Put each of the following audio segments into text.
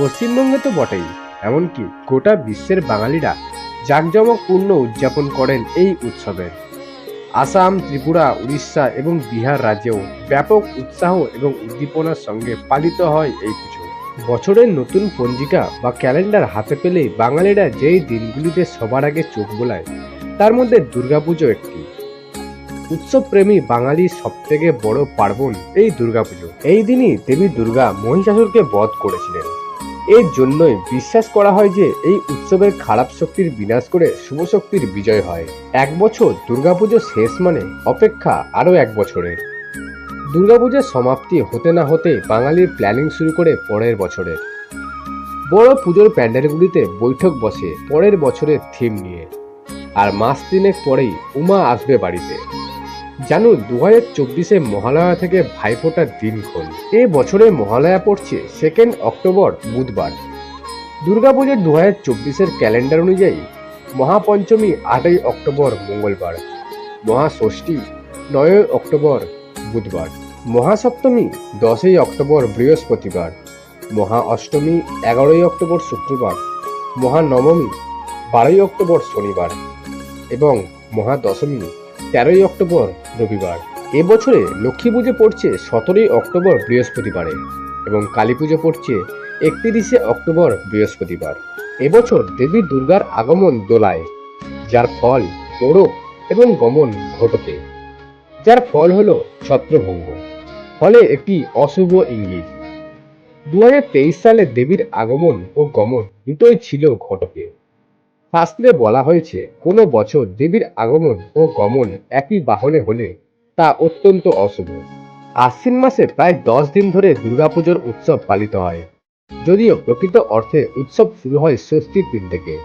পশ্চিমবঙ্গে তো বটেই, এমনকি গোটা বিশ্বের বাঙালিরা জাঁকজমকপূর্ণ উদযাপন করেন এই উৎসবের আসাম, ত্রিপুরা, উড়িষ্যা এবং বিহার রাজ্যেও ব্যাপক উৎসাহ এবং উদ্দীপনার সঙ্গে পালিত হয় এই পুজো। বছরের নতুন পঞ্জিকা বা ক্যালেন্ডার হাতে পেলেই বাঙালিরা যেই দিনগুলিতে সবার আগে চোখ বোলায়, তার মধ্যে দুর্গাপুজো একটি। উৎসবপ্রেমী বাঙালির সবথেকে বড় পার্বণ এই দুর্গাপুজো। এই দিনই দেবী দুর্গা মহিষাসুরকে বধ করেছিলেন। এর জন্যই বিশ্বাস করা হয় যে এই উৎসবের খারাপ শক্তির বিনাশ করে শুভ শক্তির বিজয় হয়। এক বছর দুর্গাপুজো শেষ মানে অপেক্ষা আরও এক বছরের। দুর্গাপুজোর সমাপ্তি হতে না হতে বাঙালির প্ল্যানিং শুরু করে পরের বছরের। বড় পুজোর প্যান্ডেলগুলিতে বৈঠক বসে পরের বছরের থিম নিয়ে। আর মাস তিনেক পরেই উমা আসবে বাড়িতে। জানুন দু হাজার চব্বিশে মহালয়া থেকে ভাইফোঁটার দিনক্ষণ এ বছরে মহালয়া পড়ছে সেকেন্ড অক্টোবর, বুধবার। দুর্গাপুজোর দু হাজার চব্বিশের ক্যালেন্ডার অনুযায়ী মহাপঞ্চমী আটই অক্টোবর, মঙ্গলবার। মহাষষ্ঠী নয়ই অক্টোবর, বুধবার। মহাসপ্তমী দশই অক্টোবর, বৃহস্পতিবার। মহা অষ্টমী এগারোই অক্টোবর, শুক্রবার। মহানবমী বারোই অক্টোবর, শনিবার। এবং মহাদশমী তেরোই অক্টোবর রবিবার। এবছরে লক্ষ্মী পুজো পড়ছে সতেরোই অক্টোবর বৃহস্পতিবারে এবং কালী পুজো পড়ছে একত্রিশে অক্টোবর বৃহস্পতিবার। এবছর দেবী দুর্গার আগমন দোলায়, যার ফল ওড়ক এবং গমন ঘটকে যার ফল হল ছত্রভঙ্গ। ফলে একটি অশুভ ইঙ্গিত। দু হাজার তেইশ সালে দেবীর আগমন ও গমন দুটোই ছিল ঘটকে। শাস্ত্রে বলা হয়েছে, কোনো বছর দেবীর আগমন ও গমন একই বাহনে হলে তা অত্যন্ত অশুভ। আশ্বিন মাসে প্রায় দশ দিন ধরে দুর্গাপুজোর উৎসব পালিত হয়। যদিও প্রকৃত অর্থে উৎসব শুরু হয় ষষ্ঠীর দিন থেকে।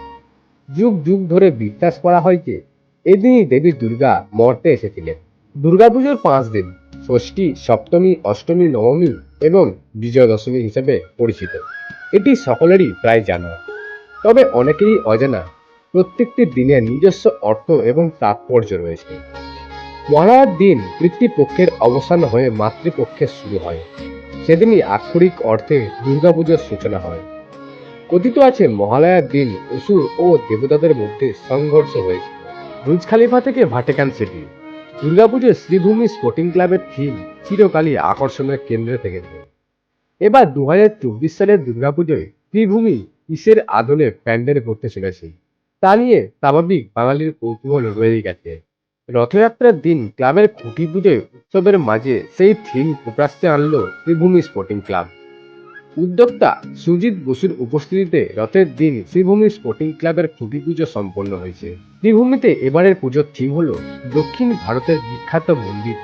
যুগ যুগ ধরে বিশ্বাস করা হয় যে, এদিনই দেবী দুর্গা মর্তে এসেছিলেন। দুর্গাপুজোর পাঁচ দিন, ষষ্ঠী, সপ্তমী, অষ্টমী, নবমী এবং বিজয়া দশমী হিসেবে পরিচিত। এটি সকলেরই প্রায় জানা। তবে অনেকেরই অজানা প্রত্যেকটি দিনের নিজস্ব অর্থ এবং তাৎপর্য রয়েছে। মহালয়ার দিন পিতৃপক্ষের অবসান হয়ে মাতৃপক্ষের শুরু হয়। সেদিনই আক্ষরিক অর্থে দুর্গাপুজোর সূচনা হয়। কথিত আছে, মহালয়ার দিন অসুর ও দেবতাদের মধ্যে সংঘর্ষ হয়েছিল। ব্রুজ খালিফা থেকে ভাটিকান সিটি। দুর্গাপুজোর শ্রীভূমি স্পোর্টিং ক্লাবের থিম চিরকালই আকর্ষণের কেন্দ্রে থেকেছে এবার দু হাজার চব্বিশ সালের দুর্গাপুজোয় শ্রীভূমি কিসের আদলে প্যান্ডেল করতে চলেছে। তা নিয়ে স্বাভাবিক বাঙালির কৌতূহল রয়ে গেছে। রথযাত্রার দিন ক্লাবের খুঁটি পুজোয় উৎসবের মাঝে সেই থিম প্রকাশ্যে আনলো শ্রীভূমি স্পোর্টিং ক্লাব উদ্যোক্তা সুজিত বসুর উপস্থিতিতে রথের দিন শ্রীভূমি স্পোর্টিং ক্লাবের খুঁটি পুজো সম্পন্ন হয়েছে। শ্রীভূমিতে এবারের পুজোর থিম হল দক্ষিণ ভারতের বিখ্যাত মন্দির,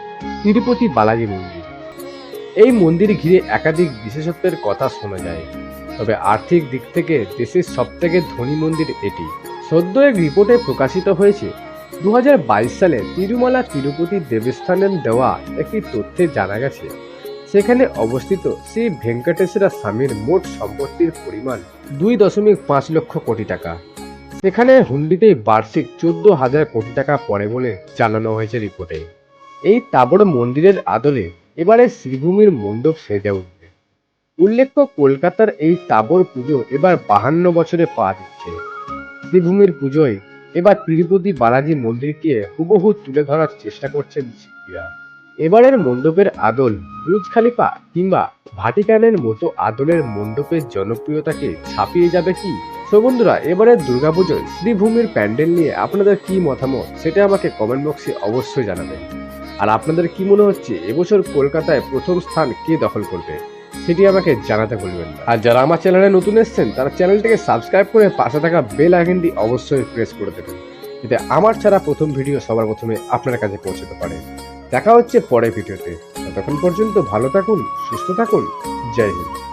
তিরুপতি বালাজি মন্দির। এই মন্দির ঘিরে একাধিক বিশেষত্বের কথা শোনা যায়। তবে আর্থিক দিক থেকে দেশের সবথেকে ধনী মন্দির এটি। সদ্য এক রিপোর্টে প্রকাশিত হয়েছে দু হাজার বাইশ সালে তিরুমালা তিরুপতি দেবস্থানের দেওয়া একটি তথ্যে জানা গেছে, সেখানে অবস্থিত শ্রী ভেঙ্কটেশ্বরা স্বামীর মোট সম্পত্তির পরিমাণ দুই দশমিক পাঁচ লক্ষ কোটি টাকা। সেখানে হুন্ডিতেই বার্ষিক চোদ্দ হাজার কোটি টাকা পড়ে বলে জানানো হয়েছে রিপোর্টে। এই তাবড় মন্দিরের আদলে এবারে শ্রীভূমির মণ্ডপ সেজে উঠবে। উল্লেখ্য, কলকাতার এই তাবড় পুজো এবার বাহান্ন বছরে পা দিচ্ছে। শ্রীভূমির পুজোয় এবার তিরুপতি বালাজি মন্দিরকে হুবহু তুলে ধরার চেষ্টা করছেন শিল্পীরা এবারের মণ্ডপের আদল ব্রুজ খালিফা কিংবা ভাটিকানের মতো আদলের মণ্ডপের জনপ্রিয়তাকে ছাপিয়ে যাবে কি? তো বন্ধুরা, এবারের দুর্গাপুজোয় শ্রীভূমির প্যান্ডেল নিয়ে আপনাদের কি মতামত সেটা আমাকে কমেন্ট বক্সে অবশ্যই জানাবেন। আর আপনাদের কি মনে হচ্ছে, এবছর কলকাতায় প্রথম স্থান কে দখল করবে? সেটি আমাকে জানাতে বলবেন আর যারা আমার চ্যানেলে নতুন এসছেন, তারা চ্যানেলটিকে সাবস্ক্রাইব করে পাশে থাকা বেল আইকনটি অবশ্যই প্রেস করে দেবেন, যাতে আমার ছাড়া প্রথম ভিডিও সবার প্রথমে আপনার কাছে পৌঁছতে পারে। দেখা হচ্ছে পরের ভিডিওতে। ততক্ষণ পর্যন্ত ভালো থাকুন, সুস্থ থাকুন। জয় হিন্দ।